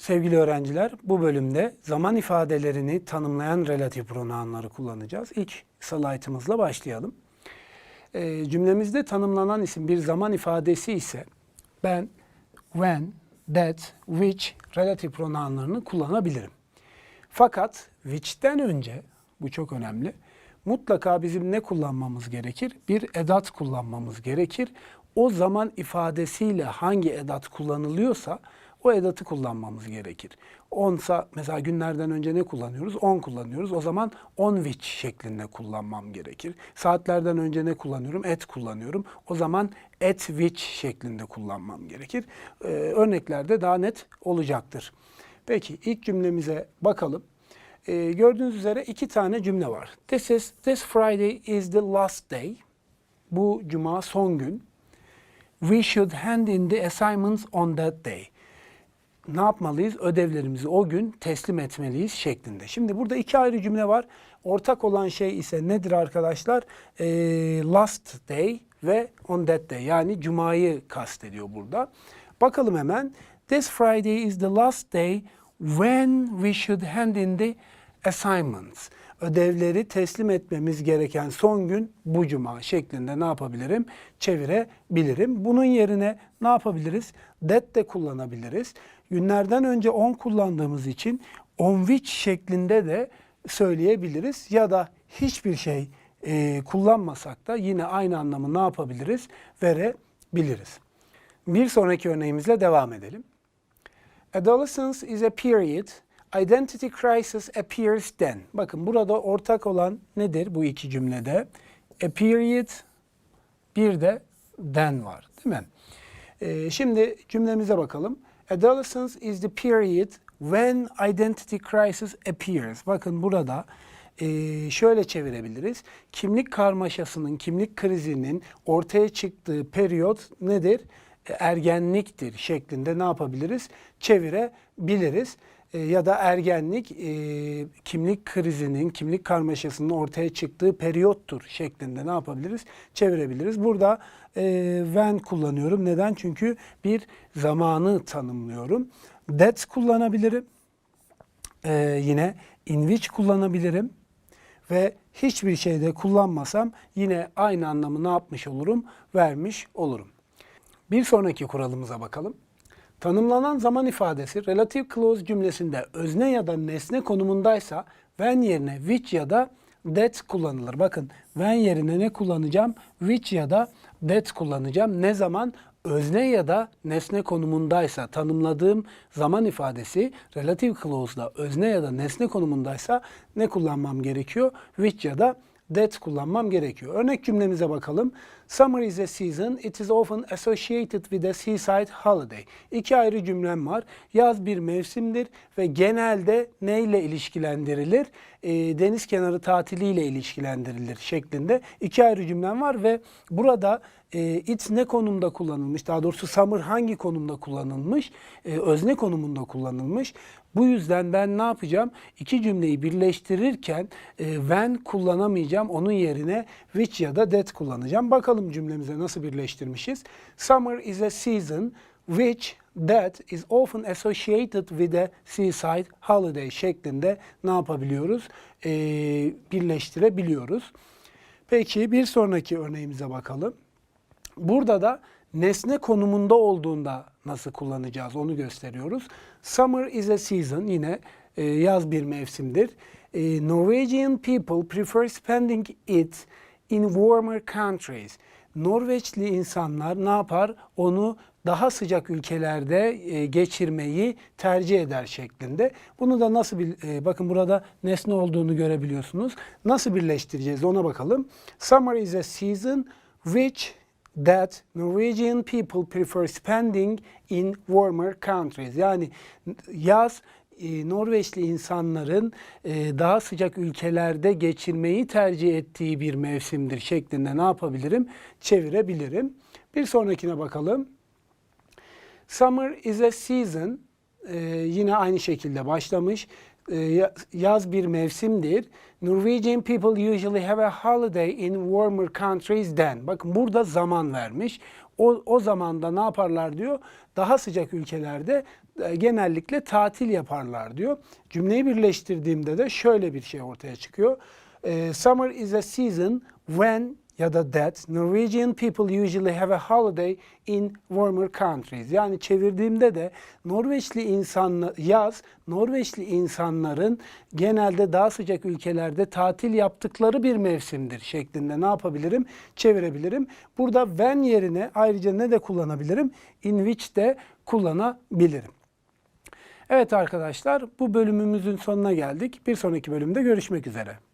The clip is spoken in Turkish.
Sevgili öğrenciler, bu bölümde zaman ifadelerini tanımlayan relatif pronounları kullanacağız. İlk slaytımızla başlayalım. Ee, cümlemizde tanımlanan isim bir zaman ifadesi ise ben when, that, which relatif pronounlarını kullanabilirim. Fakat which'ten önce, bu çok önemli, mutlaka bizim ne kullanmamız gerekir? Bir edat kullanmamız gerekir. O zaman ifadesiyle hangi edat kullanılıyorsa o edatı kullanmamız gerekir. Onsa mesela günlerden önce ne kullanıyoruz? On kullanıyoruz. O zaman on which şeklinde kullanmam gerekir. Saatlerden önce ne kullanıyorum? At kullanıyorum. O zaman at which şeklinde kullanmam gerekir. Ee, örneklerde daha net olacaktır. Peki ilk cümlemize bakalım. Ee, gördüğünüz üzere iki tane cümle var. This is this Friday is the last day. Bu cuma son gün. We should hand in the assignments on that day. Ne yapmalıyız? Ödevlerimizi o gün teslim etmeliyiz şeklinde. Şimdi burada iki ayrı cümle var. Ortak olan şey ise nedir arkadaşlar? Ee, last day ve on that day. Yani cumayı kastediyor burada. Bakalım hemen. This Friday is the last day when we should hand in the assignments. Ödevleri teslim etmemiz gereken son gün bu cuma şeklinde ne yapabilirim? Çevirebilirim. Bunun yerine ne yapabiliriz? That de kullanabiliriz. Günlerden önce on kullandığımız için on which şeklinde de söyleyebiliriz. Ya da hiçbir şey e, kullanmasak da yine aynı anlamı ne yapabiliriz? Verebiliriz. Bir sonraki örneğimizle devam edelim. Adolescence is a period. Identity crisis appears then. Bakın burada ortak olan nedir bu iki cümlede? A period, bir de then var değil mi? Ee, şimdi cümlemize bakalım. Adolescence is the period when identity crisis appears. Bakın burada e, şöyle çevirebiliriz. Kimlik karmaşasının, kimlik krizinin ortaya çıktığı periyot nedir? Ergenliktir şeklinde ne yapabiliriz? Çevirebiliriz. E, ya da ergenlik e, kimlik krizinin, kimlik karmaşasının ortaya çıktığı periyottur şeklinde ne yapabiliriz? Çevirebiliriz. Burada e, when kullanıyorum. Neden? Çünkü bir zamanı tanımlıyorum. That kullanabilirim. E, yine in which kullanabilirim. Ve hiçbir şeyde kullanmasam yine aynı anlamı ne yapmış olurum? Vermiş olurum. Bir sonraki kuralımıza bakalım. Tanımlanan zaman ifadesi relative clause cümlesinde özne ya da nesne konumundaysa when yerine which ya da that kullanılır. Bakın when yerine ne kullanacağım? Which ya da that kullanacağım. Ne zaman? Özne ya da nesne konumundaysa tanımladığım zaman ifadesi relative clause'da özne ya da nesne konumundaysa ne kullanmam gerekiyor? Which ya da that kullanmam gerekiyor. Örnek cümlemize bakalım. Summer is a season. It is often associated with a seaside holiday. İki ayrı cümlem var. Yaz bir mevsimdir ve genelde neyle ilişkilendirilir? E, deniz kenarı tatiliyle ilişkilendirilir şeklinde iki ayrı cümlem var ve burada e, it ne konumda kullanılmış? Daha doğrusu summer hangi konumda kullanılmış? E, özne konumunda kullanılmış. Bu yüzden ben ne yapacağım? İki cümleyi birleştirirken e, when kullanamayacağım. Onun yerine which ya da that kullanacağım. Bakalım cümlemize nasıl birleştirmişiz. Summer is a season which that is often associated with a seaside holiday şeklinde ne yapabiliyoruz? E, birleştirebiliyoruz. Peki bir sonraki örneğimize bakalım. Burada da nesne konumunda olduğunda nasıl kullanacağız onu gösteriyoruz. Summer is a season yine e, yaz bir mevsimdir. Norwegian people prefer spending it in warmer countries. Norveçli insanlar ne yapar? Onu daha sıcak ülkelerde e, geçirmeyi tercih eder şeklinde. Bunu da nasıl bir e, bakın burada nesne olduğunu görebiliyorsunuz. Nasıl birleştireceğiz ona bakalım. Summer is a season which that Norwegian people prefer spending in warmer countries. Yani yaz e, Norveçli insanların e, daha sıcak ülkelerde geçirmeyi tercih ettiği bir mevsimdir şeklinde ne yapabilirim? Çevirebilirim. Bir sonrakine bakalım. Summer is a season. E, yine aynı şekilde başlamış. E, ya- yaz bir mevsimdir. Norwegian people usually have a holiday in warmer countries than. Bakın burada zaman vermiş. O, o zamanda ne yaparlar diyor? Daha sıcak ülkelerde e, genellikle tatil yaparlar diyor. Cümleyi birleştirdiğimde de şöyle bir şey ortaya çıkıyor. E, summer is a season when ya da that Norwegian people usually have a holiday in warmer countries. Yani çevirdiğimde de Norveçli insanlar yaz Norveçli insanların genelde daha sıcak ülkelerde tatil yaptıkları bir mevsimdir şeklinde ne yapabilirim? Çevirebilirim. Burada when yerine ayrıca ne de kullanabilirim? In which de kullanabilirim. Evet arkadaşlar bu bölümümüzün sonuna geldik. Bir sonraki bölümde görüşmek üzere.